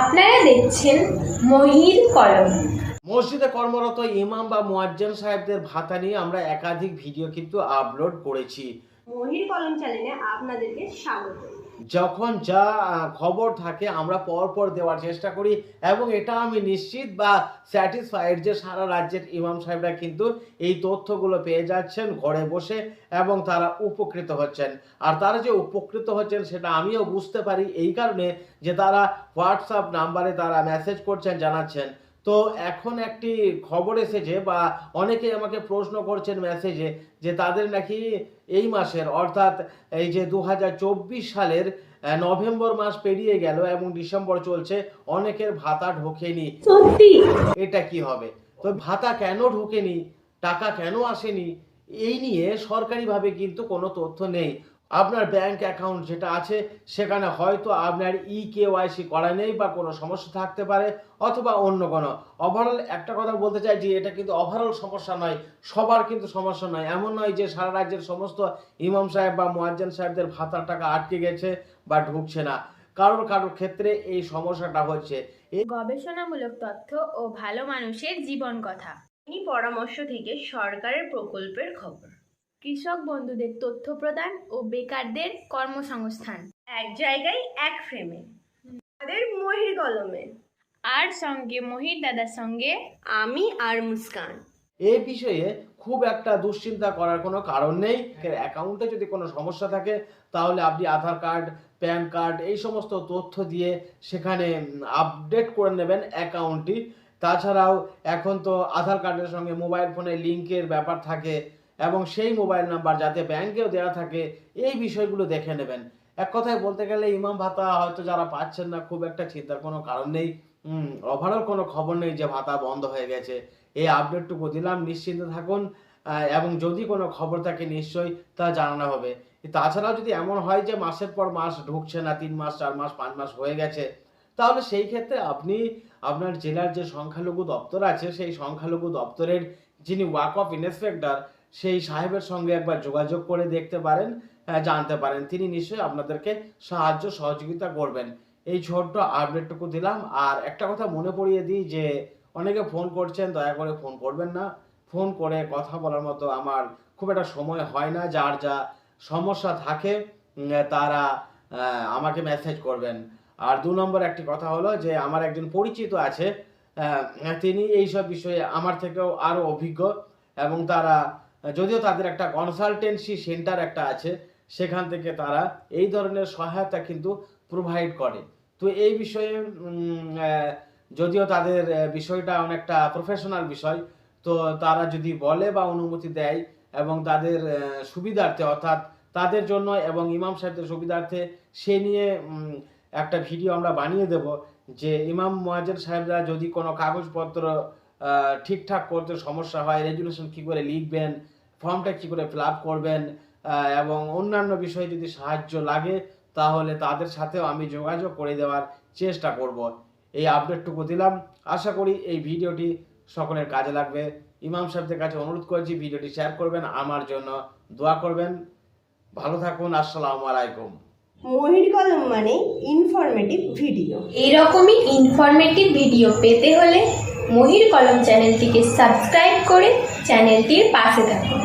আপনারা দেখছেন মহির কলম। মসজিদে কর্মরত ইমাম বা মোয়াজ্জেন সাহেবদের ভাতা নিয়ে আমরা একাধিক ভিডিও কিন্তু আপলোড করেছি। মহির কলম চ্যানেলে আপনাদেরকে স্বাগত। যখন যা খবর থাকে, আমরা পরপর দেওয়ার চেষ্টা করি এবং এটা আমি নিশ্চিত বা স্যাটিসফাইড যে সারা রাজ্যের ইমাম সাহেবরা কিন্তু এই তথ্যগুলো পেয়ে যাচ্ছেন ঘরে বসে এবং তারা উপকৃত হচ্ছেন। আর তারা যে উপকৃত হচ্ছেন সেটা আমিও বুঝতে পারি। এই কারণে যে তারা হোয়াটসঅ্যাপ নাম্বারে তারা মেসেজ করছেন, জানাচ্ছেন। তো এখন একটি খবর এসেছে বা অনেকেই আমাকে প্রশ্ন করছেন মেসেজে যে তাদের নাকি এই মাসের অর্থাৎ এই যে দু হাজার চব্বিশ সালের নভেম্বর মাস পেরিয়ে গেল এবং ডিসেম্বর চলছে অনেকের ভাতা ঢোকেনি। সত্যি? এটা কি হবে? তো ভাতা কেন ঢোকেনি? টাকা কেন আসেনি? এই নিয়ে সরকারিভাবে কিন্তু কোনো তথ্য নেই। আপনার ব্যাংক অ্যাকাউন্ট যেটা আছে, সেখানে হয়তো আপনার ই কেওয়াইসি করা নেই বা কোনো সমস্যা থাকতে পারে অথবা অন্য কোনো। ওভারঅল একটা কথা বলতে চাই যে, এটা কিন্তু ওভারঅল সমস্যা নয়, সবার কিন্তু সমস্যা নয়। এমন নয় যে সারা রাজ্যের সমস্ত ইমাম সাহেব বা মুয়াজ্জেন সাহেবদের ভাতার টাকা আটকে গেছে বা ঢুকছে না। কারোর কারোর ক্ষেত্রে এই সমস্যাটা হচ্ছে। গবেষণামূলক তথ্য ও ভালো মানুষের জীবন কথা। এই পরামর্শ থেকে সরকারের প্রকল্পের খবর। কৃষক বন্ধুদের তথ্য প্রদান ও বেকারদের কর্মসংস্থান। এক জায়গায় এক ফ্রেমে তাদের মহির কলমে। আর সঙ্গে মহির দাদার সঙ্গে আমি আর মুস্কান। এই বিষয়ে খুব একটা দুশ্চিন্তা করার কোনো কারণ নেই। অ্যাকাউন্টে যদি কোনো সমস্যা থাকে তাহলে আপনি আধার কার্ড প্যান কার্ড এই সমস্ত তথ্য দিয়ে সেখানে আপডেট করে নেবেন অ্যাকাউন্টটি তাছাড়াও এখন তো আধার কার্ডের সঙ্গে মোবাইল ফোনে লিঙ্কের ব্যাপার থাকে। এবং সেই মোবাইল নাম্বার যাতে ব্যাংকেও দেওয়া থাকে, এই বিষয়গুলো দেখে নেবেন। এক কথায় বলতে গেলে ইমাম ভাতা হয়তো যারা পাচ্ছেন না, খুব একটা চিন্তার কোনো কারণ নেই। ওভারঅল কোনো খবর নেই যে ভাতা বন্ধ হয়ে গেছে। এই আপডেটটুকু দিলাম, নিশ্চিন্তে থাকুন এবং যদি কোনো খবর থাকে নিশ্চয়ই তা জানানো হবে। তাছাড়াও যদি এমন হয় যে মাসের পর মাস ঢুকছে না, তিন মাস, চার মাস, পাঁচ মাস হয়ে গেছে, তাহলে সেই ক্ষেত্রে আপনি আপনার জেলার যে সংখ্যালঘু দপ্তর আছে, সেই সংখ্যালঘু দপ্তরের যিনি ওয়াক অফ ইন্সপেক্টর সেই সাহেবের সঙ্গে একবার যোগাযোগ করে দেখতে পারেন আহ, জানতে পারেন। তিনি নিশ্চয়ই আপনাদেরকে সাহায্য সহযোগিতা করবেন। এই ছোট্ট আপডেটটুকু দিলাম। আর একটা কথা মনে পড়িয়ে দিই যে অনেকে ফোন করছেন দয়া করে ফোন করবেন না। ফোন করে কথা বলার মতো আমার খুব একটা সময় হয় না। যার যা সমস্যা থাকে তারা আমাকে মেসেজ করবেন। আর দু নম্বর একটি কথা হলো যে আমার একজন পরিচিত আছে তিনি এইসব বিষয়ে আমার থেকেও আরও অভিজ্ঞ এবং তারা যদিও তাদের একটা কনসালটেন্সি সেন্টার একটা আছে, সেখান থেকে তারা এই ধরনের সহায়তা কিন্তু প্রোভাইড করে। তো এই বিষয়ে যদিও তাদের বিষয়টা অনেকটা প্রফেশনাল বিষয়, তো তারা যদি বলে বা অনুমতি দেয় এবং তাদের সুবিধার্থে অর্থাৎ তাদের জন্য এবং ইমাম সাহেবদের সুবিধার্থে সে নিয়ে একটা ভিডিও আমরা বানিয়ে দেব যে ইমাম মুয়াজ্জের সাহেবরা যদি কোনো কাগজপত্র ঠিকঠাক করতে সমস্যা হয় রেজুলেশন কী করে লিখবেন ফর্মটা কী করে ফিল আপ করবেন এবং অন্যান্য বিষয়ে যদি সাহায্য লাগে তাহলে তাদের সাথেও আমি যোগাযোগ করে দেওয়ার চেষ্টা করব। এই আপডেটটুকু দিলাম। আশা করি এই ভিডিওটি সকলের কাজে লাগবে। ইমাম সাহেবদের কাছে অনুরোধ করছি ভিডিওটি শেয়ার করবেন আমার জন্য দোয়া করবেন। ভালো থাকুন আসসালামু আলাইকুম। মহির কলম মানে ইনফরমেটিভ ভিডিও এরকমই ইনফরমেটিভ ভিডিও পেতে হলে মহির কলম চ্যানেলটিকে সাবস্ক্রাইব করে চ্যানেলটির পাশে থাকুন।